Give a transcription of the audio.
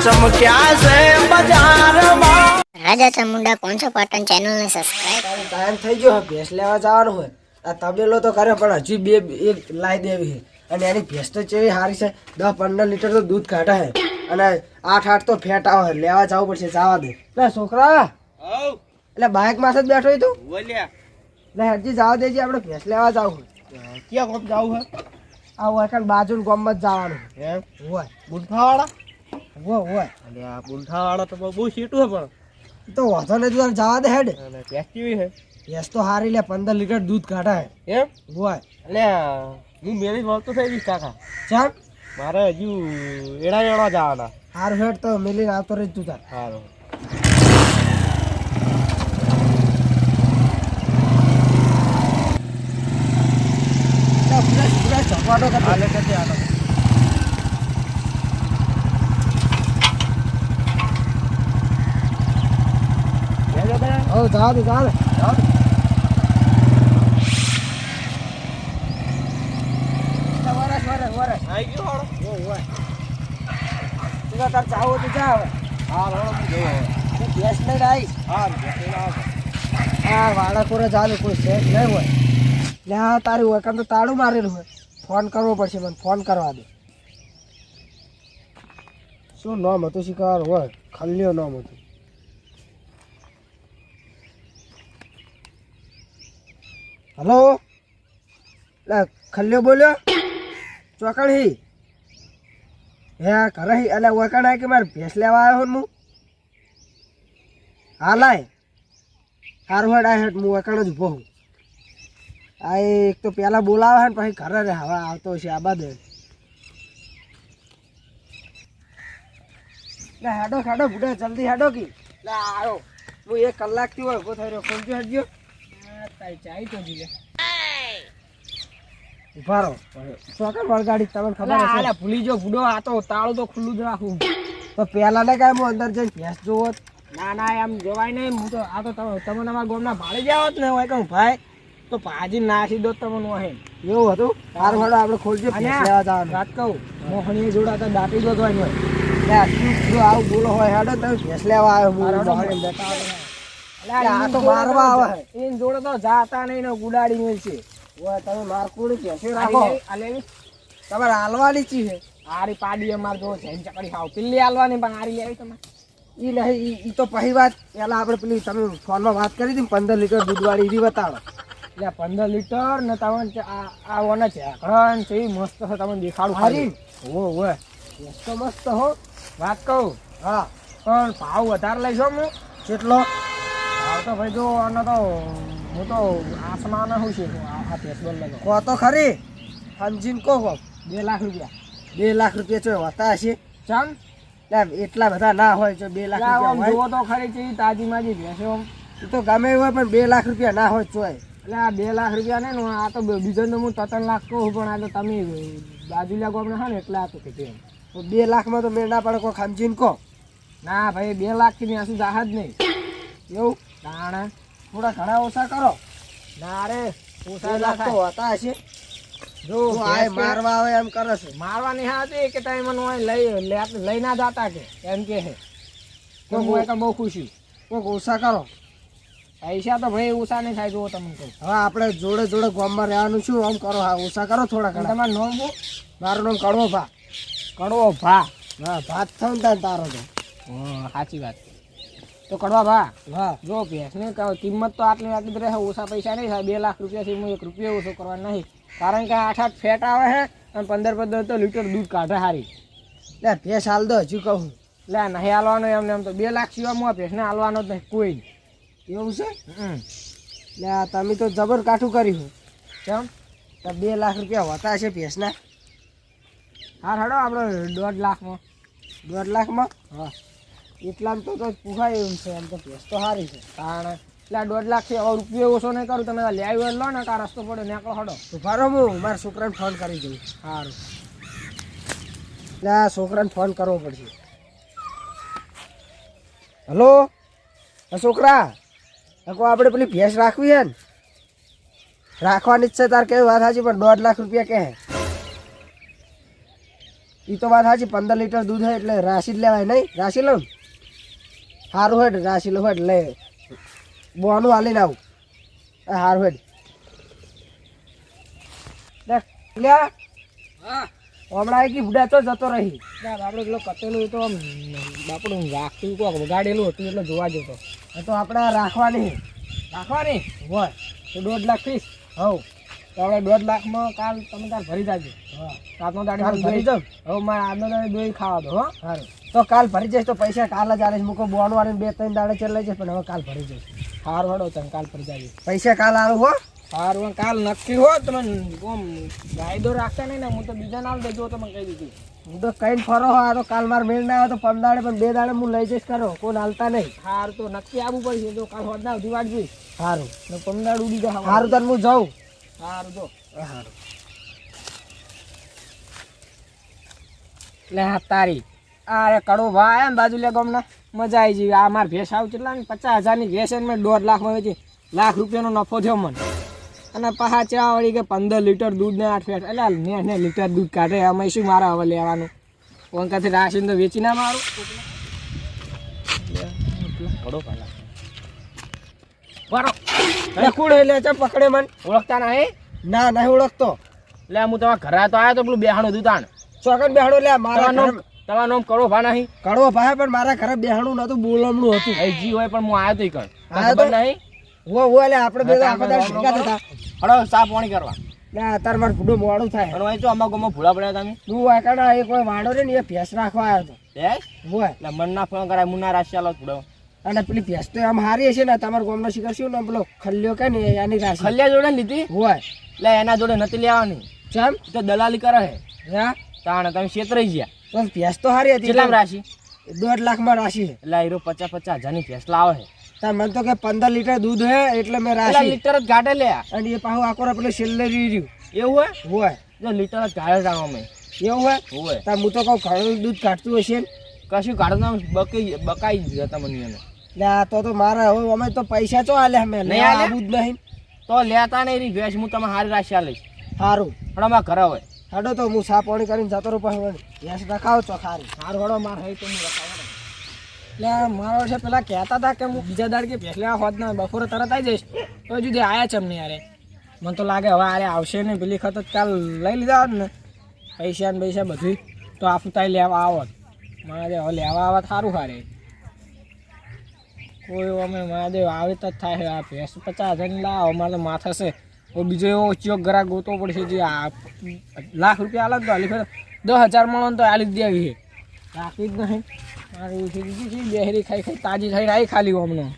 ચમક્યા છે બજારમાં રાજા ચામુંડા કોણસો પાટણ ચેનલને સબસ્ક્રાઇબ તારે ટાઈમ થઈ ગયો ભેંસ લેવા જવાનું હોય. આ તબેલો તો કરે પણ હજી બે એક લાવી દેવી છે. અને એની ભેંસ તો ચેવી સારી છે. દસ પંદર લીટર તો દૂધ કાઢે છે. અને આઠ આઠ તો ફેટ આવે લેવા જવું પડશે જવા દે. એટલે છોકરા. એટલે બાઇકમાં જ બેઠો હોય તું? એટલે હજી જવા દેજે આપણે ભેંસ લેવા જવું ક્યાં કોમ જાવું હે આ હોય કાંઈ બાજુ ગોમ જ જવાનું એમ? હોય. બુંઠાવાળા હોય હોય અને આ બુંઠાવાળા તો બહુ સીટું પણ. તો વાંધો નહીં તું જવા દે હેડ. અને કેવી છે. તો સારી લે પંદર લીટર દૂધ કાઢે એમ? હોય એટલે હું મેળી મળતો થઈ જઈશ કાકા. ચાલ મારે હજુ એડા એડા જવાના. હાર ફેટ તો મેલીને આવતો રહી તું તાર. કરતો. હાલે કે આનો બેજો બે હવ જવા દે જવા દે જાઓ ને. વરસ વરસ વરસ આઈ ગયો વાળો ઓ ચાલે ચાલે તો તાર ચાવો તો જા હવે હા તું ભેંસ લઈને આવી હા હા વાળા કોરે ચાલુ કોઈ સેટ નહીં હોય એટલે હા તારી હોય કાં તો તાળું મારેલું હોય ફોન કરવો પડશે મને ફોન કરવા દે શું નામ હતું શિકાર હોય ખલ્યો નામ હતું હલો? ખલ્યો બોલ્યો? ચોકણ હી. હે, ઘરે હી. એટલે વકણ કે મારે ભેંસ લેવા આવ્યો હું? હાલાય હારું હેડ આ હું વકણ જ ઊભો હું આ એક તો પહેલાં બોલાવે છે ને, પછી ઘરે રે હવે આવતો છે આ બાદ. હેડો હેડો બુડા જલ્દી હેડો કી. લે આવ્યો હું એક કલાકથી હોય ઊભો થઈ રહ્યો. ખોલજો, હેડજો. તારી ચાઈ તો જીલે. ઊભા રહો. વળગાડી? તમને ખબર હશે. અલા ભૂલી જો બુડો આ તો તાળું તો ખુલ્લું જ રાખું. તો પહેલા ને કાંઈ હું અંદર જઈને ભેંસ જોવો ના ના એમ જોવાય નહીં. હું તો આ તો તમે તમે અમારા ગામના ભાડે જાવ જ ને હોય કહું ભાઈ તો ભાજી નાખી દો તમને હોય એવું હતું? તાર ભાડો આપણે ખોલજો વાત કહું મોહણી જોડા તો દાટી તો શું આવું બોલો હોય હેડો તમે ભેંસ લેવા આવ્યો આ તો મારવા આવે. ઈન જોડે તો જાતા નહીં ને ગુડાડી મેલશે ઓય તમે માર કોણી રાખો? તમારે હાલવાની ચી છે આરી પાડી અમાર જો છે ચકડી ખાવ પેલી હાલવાની પણ આરી લેવી તમારે. ઈ નહીં ઈ- તો પહેલી વાત પેલા આપણે પેલી તમે ફોનમાં વાત કરી હતી પંદર લીટર દૂધવાળી ઈ બતાવો. એટલે પંદર લીટર ને તમને આ આ ઓને છે ઘણ છે મસ્ત છે તમને દેખાડું ખાલી. ઓ ઓય. ભેંસ તો મસ્ત હો. વાત કહું? હા. પણ ભાવ વધારે લઈશો હું? કેટલો? તો ભાઈ જો આનો તો હું તો આસમાન હું છે? આ ફેસબોલ લગો કહો તો ખરી. સમજીને કહો કહો બે લાખ રૂપિયા. બે લાખ રૂપિયા ચો હોતા હશે. લે, એટલા બધા ના હોય જો બે લાખ રૂપિયા જુઓ તો ખરી ઈ તાજી માજી ભેંસો. ઈ તો ગમે એવું હોય પણ બે લાખ રૂપિયા ના હોય ચોય. એટલે આ બે લાખ રૂપિયા ને આ તો બીજો તો હું ત્રણ લાખ કહું પણ આ તો તમે લાગો ગામના હા ને એટલે આ તો કીધું એમ બે લાખમાં તો મેળ ના પડે કોઈ સમજીને કહો ના ભાઈ બે લાખથી ત્યાં સુધી જાહે જ નહીં. એવું? તાણે થોડા ઘણા ઓછા કરો. ના રે ઓછા લાગતો હતા હશે જો આય મારવા આવે એમ કરે છે. મારવાની હા હતી કે તમે મને લઈ લઈ ના જાતા કે એમ કે હે તો તો હું એક બહુ ખુશી કોઈક ઓછા કરો. પૈસા તો ભાઈ ઓછા નહીં થાય જોવો તમને કહું હવે આપણે જોડે જોડે ગામમાં રહેવાનું છું આમ કરો હા ઓછા કરો થોડા ઘણા. તમારું નામ શું? મારું નામ કડવો ભા. કડવો ભા. હા ભાત થયો ને તારો તો. હા સાચી વાત. તો કડવા ભા. હા. જો ભેંસની ક- કિંમત તો આટલી આટલી જ રહે ઓછા પૈસા નહીં થાય. બે લાખ રૂપિયાથી હું એક રૂપિયા ઓછો કરવા નહીં. કારણ કે આઠ આઠ ફેટ આવે છે અને પંદર પંદર તો લીટર દૂધ કાઢે હારી. લે ભેંસ હાલ દો હજુ કહું. એટલે નહીં હાલવાનો એમને એમ તો. બે લાખ સિવાય હું આ ભેંસને હાલવાનો જ નહીં કોઈ. એવું છે. લે તમે તો જબર કાઠું કર્યું કેમ? તો બે લાખ રૂપિયા હોતા છે ભેંસના? હા હડો આપણે દોઢ લાખમાં. દોઢ લાખમાં? હા. એટલામાં તો તો પૂછાય એમ છે એમ તો ભેંસ તો સારી છે. કારણ એટલે આ દોઢ લાખથી હવે રૂપિયો ઓછો નહીં કરું તમે લે આવ્યો લો ને કા રસ્તો પડે નીકળો હડો. તો ફારો હું મારા છોકરાને ફોન કરી દઉં. સારું એટલે આ છોકરાને ફોન કરવો પડશે. હલો? છોકરા? આ આપણે પેલી ભેંસ રાખવી છે ને? રાખવાની જ છે તાર કેવી વાત સાચી પણ દોઢ લાખ રૂપિયા કહે એ તો વાત સાચી પંદર લીટર દૂધ હોય એટલે રાશી જ લેવાય નહીં. રાશી લઉં સારું હેડ રાશી લો હેડ લે. બોનું હાલીને આવું. સારું હેડ. દેખ લ્યા. હા. હમણાં એક બુડા તો જતો રહી. આપણે પેલો કટેલું તો આમ આપણું રાખતું કોક વગાડેલું હતું એટલે જોવા જતો. તો આપણે રાખવાની. રાખવાની? હોય તો દોઢ લાખ ફીસ હવ. તો આપણે દોઢ લાખમાં કાલ તમે તાર ભરી જાજો. હા. રાતનો દાડે દાડી ભરી જાઉં? હવે મારે આજનો દાડે દોઈ ખાવા દો હો. સારું. તો કાલ ભરી જઈશ તો પૈસા કાલ જ આલે મૂકો બોન વાળીને બે ત્રણ દાડે ચલાઈ જઈશ પણ હવે કાલ ભરી જઈશ. હાર વડો તમે કાલ ભરી જાજો. પૈસા કાલ આવું હો. હારું કાલ નક્કી હો તમે ઓમ કાયદો રાખતા નહીં ને હું તો બીજા નામ દેજો તમે કહી દીધું. હું તો કઈ ફરો હો આ તો કાલ માર મેળ ના આવે તો પમ દાડે પણ બે દાડે હું લઈ જઈશ કરો કોઈ હાલતા નહીં. હાર તો નક્કી આવવું પડશે તો કાલ હોદના સુધી ઉધી જોઈ સારું ને પમદાડ ઉડી જાય સારું તને હું જાઉં. હારું તો સારું. લે હા તારી. આ રે કડો ભાઈ એમ બાજુ લે ગમના. મજા આવી જઈ આ માર ભેસ આવ કેટલા ને? પચાસ હજારની ભેસ એને મેં દોઢ લાખમાં વેચી. લાખ રૂપિયાનો નફો થયો મને. અને પાછા ચા વળી કે પંદર લીટર દૂધ ને આઠ ફેટ. એટલે ને ને લીટર દૂધ કાઢે. અમે શું મારા હવે લેવાનું? વંકાથી રાશિને તો વેચી ના મારું. કડો કાઢા બરો. કોણ એટલે ચા પકડે મન. ઓળખતા ના હે ના નહીં ઓળખતો. એટલે હું તમારા ઘરે તો આવ્યો તો પેલું બેહાણું દુતાણ ચોકન બેહાણું લે મારા નામ તમારું નામ કડો ભા નહીં? કડવો ભાઈ પણ મારા ઘરે બેહાણું નતું બોલમણું હતું. એ જી હોય પણ હું આવ્યો તો કણ? ખબર નહીં? હો હો એટલે આપણે બે આખો દાડો ભેગા થતા હડો સા પાણી કરવા. ના અત્યારે મારે ભૂડું મોડું થાય. અને વાંચો તો ગમો ભૂલા પડ્યા તમે. તું વાકડા એક કોઈ વાડો રે ને એ ભેંસ રાખવા આવ્યો હતો બે હોય. એટલે મન ના ફોન કરાય મુના રાશિયાલો ભૂડો. અને પેલી ભેંસ તો આમ હારી હશે ને તમારા ગામનો શિકાર શું ને પેલો? ખલ્યો કે ને એની રાશિ. ખલ્યા જોડે લીધી? હોય. એટલે એના જોડે નથી લેવાની ચમ? તો દલાલી કરે હે હા? તાણે તમે છેતરાઈ ગયા. પણ ભેંસ તો હારી હતી કેટલા રાશિ? દોઢ લાખમાં રાશિ છે. એટલે હીરો પચાસ પચાસ હજારની ભેંસ લાવે છે. તાર મને તો કે પંદર લીટર દૂધ હે એટલે મેં રાશિ. લીટર જ ગાડે લે. અને એ પાછું આખો પેલું છેલ્લે રહ્યું. એવું હોય? હોય. જો લીટર જ ગાડે જાણો અમે. એવું હોય? હોય. તાર હું તો કહું ઘણું દૂધ કાઢતું હશે કશું બકાઈ બકી બકાઈ જતા મને એને લે આ તો તો મારા હવે અમે તો પૈસા ચો આલે અમે. નહીં આલે? આવું જ નહીં. તો લેતા નહીં રહી ભેંસ હું તમે હારી રાશિ આલીશ સારું પણ અમારા ઘરે હોય હાડો તો હું સા પાણી કરીને જતો રહું હોય ભેંસ છો ખારી. સારું હડો માર હોય તો હું રખાવ એટલે મારો છે પેલા કહેતા હતા કે હું બીજા દાડ કે પહેલા હોત ના બપોરે તરત આવી જઈશ. તો હજુ સુધી આયા છે અમને યારે મને તો લાગે હવે આરે આવશે ને પેલી વખત જ કાલ લઈ લીધા હોત ને. પૈસા ને પૈસા બધું તો આપણું તાઈ લેવા આવત. મારે હવે લેવા આવત સારું હારે. કોઈ અમે મહાદેવ આવે તો થાય છે. આ ભેંસ પચાસ હજારની લાવો, અમારે માથા છે. કોઈ બીજો એવો ચોક ગ્રાહક ગોતવો પડશે જે આ લાખ રૂપિયા ને તો હાલી ફેર દસ હજાર મળો તો હાલી જ દેવી છે. રાખવી જ નહીં. મારે એવું થઈ ગયું છે બેહરી ખાઈ ખાઈ તાજી થઈને આવી ખાલી હમણાં.